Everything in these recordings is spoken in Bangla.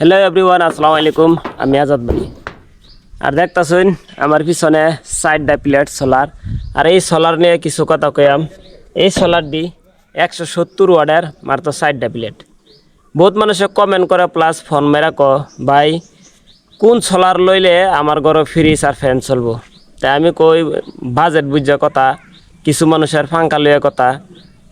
হ্যালো এভরিওয়ান আসসালামু আলাইকুম আমি আজাদ বানি। আর দেখতেছুন, আমার পিছনে সাইডটা প্লেট সোলার আর এই সোলার নিয়ে কিছু কথা কয়াম এই সোলারটি একশো সত্তর ওয়ার্ডের মাত্র সাইডটা প্লেট বহুত মানুষে কমেন্ট করে প্লাস ফোন মেরা ক, ভাই, কোন সোলার লইলে আমার ঘরে ফ্রিজ আর ফ্যান চলবো? তাই আমি কই বাজেট বুঝা কথা, কিছু মানুষের ফাঙ্কা লইয়া কথা।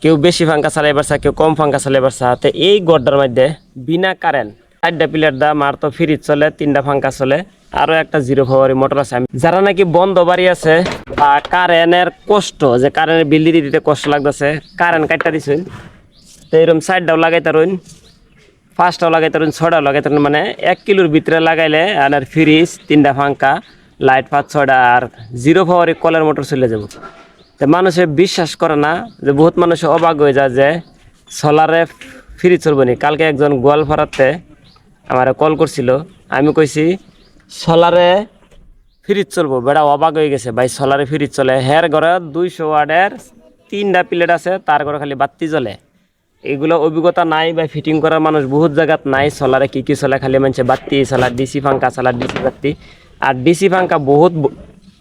কেউ বেশি ফাঙ্কা চালাই পারছে কেউ কম ফাঙ্কা চালাই পারছে তো এই গড্ডার মধ্যে বিনা কারেন্ট চারটা প্লেট দাম আর তো ফ্রিজ চলে, তিনটা ফাঙ্কা চলে। আরও একটা জিরো ফাওয়ারি মোটর আছে। যারা নাকি বন্ধ বাড়ি আছে, বা কারেন্টের কষ্ট, যে কারেন্টের বিল দিতে দিতে কষ্ট লাগতেছে কারেন্ট কাটটা দিছেন তো এরকম সাইডটাও লাগাইতে রইন, পাঁচটাও লাগাইতে পারেন ছটাও লাগাইতে পারেন মানে এক কিলোর ভিতরে লাগাইলে আর ফ্রিজ তিনটা ফাঙ্কা লাইট পাঁচ ছটা আর জিরো ফাওয়ারি কলের মোটর চলে যাব। তো মানুষে বিশ্বাস করে না, যে বহুত মানুষে অবাক হয়ে যায় যে সোলারে ফ্রিজ চলবে নি। কালকে একজন গোয়ালপাড়াতে আমার কল করছিল। আমি কইছি, সোলারে ফ্রিজ চলবো। বেড়া অবাক হয়ে গেছে, ভাই, সোলারে ফ্রিজ চলে। হের ঘরে দুইশো ওয়ার্ডের তিনটা প্লেট আছে, তার ঘরে খালি বাতি জ্বলে। এগুলো অভিজ্ঞতা নাই বা ফিটিং করার মানুষ বহুত জায়গাত নাই। সোলারে কি কি চলে, খালি মানুষে বাতি সোলার ডিসি ফাঙ্কা সোলার ডিসি বাতি। আর ডিসি ফাঙ্কা বহুত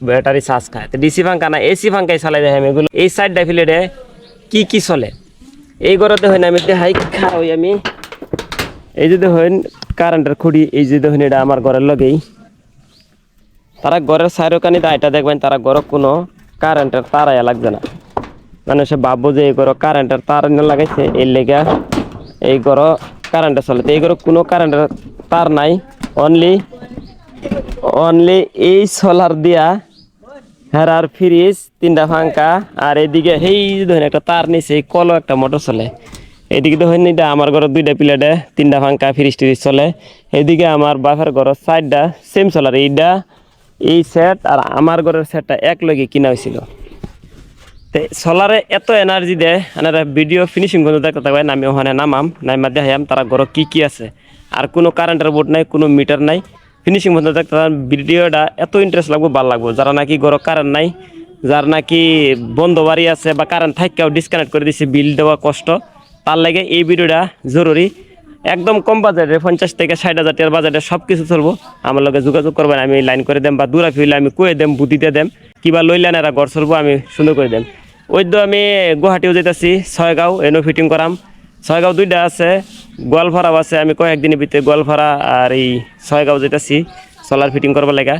ব্যাটারি চার্জ খায়। তো ডিসি ফাঙ্কা না, এসি ফাঙ্কাই চালাই দেয় আমি এগুলো। এই সাইড ডাইফিলেটে কি কি চলে? এই ঘরতে হয় না আমি দেখাই খাওয়াই আমি। এই যদি হইন কারেন্টের খুঁড়ি এই যদি হইন এটা আমার ঘরের লগেই। তারা ঘরের সাইরকানি এটা দেখবেন তারা ঘরে কোনো কারেন্টের তারাইয়া লাগবে না। মানে সে ভাববো যে এই ঘরে কারেন্টের তার এনে লাগাইছে, এর লেগা এই ঘর কারেন্টে চলে। এই ঘরে কোনো কারেন্টের তার নাই অনলি অনলি এই সোলার দিয়া হেরার ফ্রিজ তিনটা ফাঙ্কা, আর এদিকে সেই ধরেন একটা তার নিচে কলও একটা মোটর চলে। এদিকে তো হয়নি, এটা আমার ঘরের দুইটা প্লেটে তিনটা ফাঙ্কা ফ্রিজ টিরিজ চলে। এদিকে আমার বাপের ঘরের সাইডটা সেম চলার এইটা এই সেট আর আমার ঘরের সেটটা এক লগে কিনা হয়েছিল তে সোলারে এত এনার্জি দেয় এনারা ভিডিও ফিনিশিং করতে দেখতে থাকবেন, আমি ওখানে নামাম, নাইমা দেখাইম তারা ঘর কি কি আছে। আর কোনো কারেন্টের বোর্ড নাই, কোনো মিটার নাই। ফিনিশিং করতে দেখতে ভিডিওটা এত ইন্টারেস্ট লাগবে, ভালো লাগবে। যারা নাকি ঘর কারেন্ট নাই, যার নাকি বন্ধ বাড়ি আছে বা কারেন্ট থাকেও ডিসকানেক্ট করে দিছে বিল দেওয়া কষ্ট তার লাগে এই ভিডিওটা জরুরি। একদম কম বাজেটে, পঞ্চাশ থেকে ষাট হাজার টাকার বাজেটে সব কিছু চলবো। আমার লগে যোগাযোগ করবেন, আমি লাইন করে দেম বা দূরা ফিরলে আমি কয়ে দেম বুদ্ধিতে দেম। কিবা লইলেন এরা ঘর চলবো, আমি সুন্দর করে দেম। ওই তো আমি গুয়াহাটিও যেতেছি ছয়গাঁও, এনো ফিটিং করাম। ছয়গাঁও দুইটা আছে, গোয়ালপাড়াও আছে, আমি কয়েকদিনের ভিতরে গোয়ালপাড়া আর এই ছয়গাঁও যেতেছি সোলার ফিটিং করবার লাগা।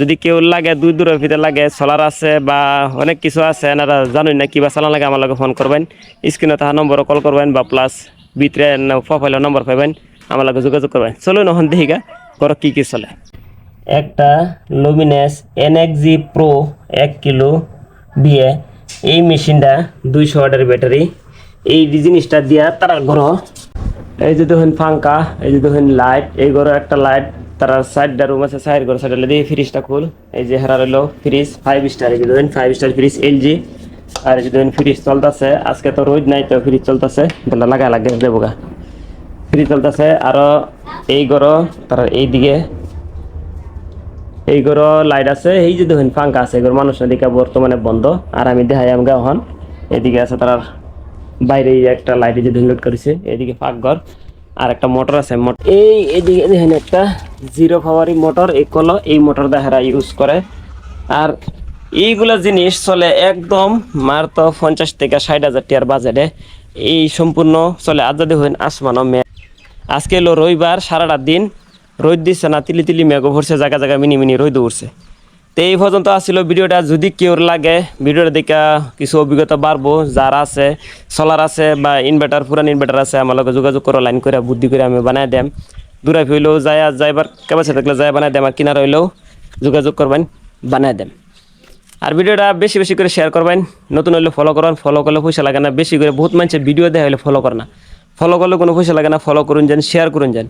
যদি কেউ লাগে, দূর দূরের ভিতরে লাগে সোলার আছে বা অনেক কিছু আছে, এনারা জানুন না কিবা চালান লাগে, আমার লগে ফোন করবেন। স্ক্রিনে তাহার নম্বরও কল করবেন বা প্লাস ভিতরে প্রোফাইলের নম্বর পাবেন আমার লগে যোগাযোগ করবেন। চলুন এখন দেখিকা করো কি কি চলে। একটা লুমিনেস এনএক্সজি প্রো এক কিলো দিয়ে এই মেশিনটা দুইশো ওয়াটের ব্যাটারি। এই জিনিসটা দিয়া তারা ঘর এই যে দেখুন ফাঙ্কা এই যে দেখুন লাইট এই ঘরে একটা লাইট তারা সাইডটা রুম আছে, সাইড ঘর সাইড দিয়ে ফ্রিজটা খুল। এই যে হেরা রইল ফ্রিজ ফাইভ স্টার এই দেখুন ফাইভ স্টার ফ্রিজ এলজি আর এই যে দেখুন ফ্রিজ চলতেছে, আজকে তো রোদ নাই তো ফ্রিজ চলতেছে এটা লাগা লাগে দেবো গা। ফ্রিজ চলতেছে, আরও এই ঘর তারা এইদিকে। এই ঘর লাইট আছে, এই যে দেখুন ফাঙ্কা আছে এগুলো মানুষ এদিকে বর্তমানে বন্ধ, আর আমি দেখাই আমাকে এখন। এদিকে আছে তার বাইরে একটা লাইট যে ডাউনলোড করেছে, এদিকে পাকঘর আর একটা মোটর আছে এই এদিকে দেখেন একটা জিরো পাওয়ারি মোটর, এই কল এই মোটর দেখারা ইউজ করে। আর এইগুলা জিনিস চলে একদম মার তো পঞ্চাশ থেকে ষাট হাজার টিয়ার বাজেটে এই সম্পূর্ণ চলে আজ যদি হইন আসমানো মে আজকে এলো রবিবার, সারাটা দিন রোদ দিচ্ছে না, তিলি তিলি মেঘ ভরছে জায়গা জায়গা মিনি মিনি রোদ উঠছে। তো এই পর্যন্ত আসছিল ভিডিওটা। যদি কেউ লাগে ভিডিওটা দেখা কিছু অভিজ্ঞতা বাড়বো, যার আছে সোলার আছে বা ইনভার্টার পুরান ইনভার্টার আছে, আমার যোগাযোগ করো লাইন করে বুদ্ধি করে আমি বানাই দেম। দূরে ফেলেও যায় আর যাইবার কেবাসে থাকলে যায়, বানাই দেম আর কিনার হইলেও যোগাযোগ করবেন, বানাই দেম। আর ভিডিওটা বেশি বেশি করে শেয়ার করবেন, নতুন হলে ফলো করবেন ফলো করলে পয়সা লাগে না, বেশি করে বহুত মানুষের ভিডিও দেখা হলে ফলো করে না। ফলো করলে কোনো পয়সা লাগে না ফলো করুন যান শেয়ার করুন যান।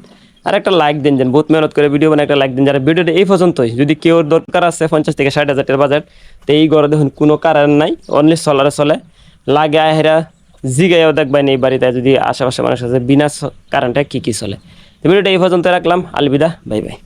আর একটা লাইক দিন যান, বহুত মেহনত করে ভিডিও বানায় একটা লাইক দিন যারা ভিডিওটা এই পর্যন্তই, যদি কেউ দরকার আছে পঞ্চাশ থেকে ষাট হাজার টাকার বাজেট তো এই ঘরে দেখুন কোনো কারেন্ট নাই অনলি সোলারে চলে। লাগে আহেরা জিগাইও দেখবেন এই বাড়িতে, যদি আশেপাশে মানুষ আছে, বিনা কারেন্টে কী কী চলে। তো ভিডিওটা এই পর্যন্ত রাখলাম। আলবিদা বাই বাই।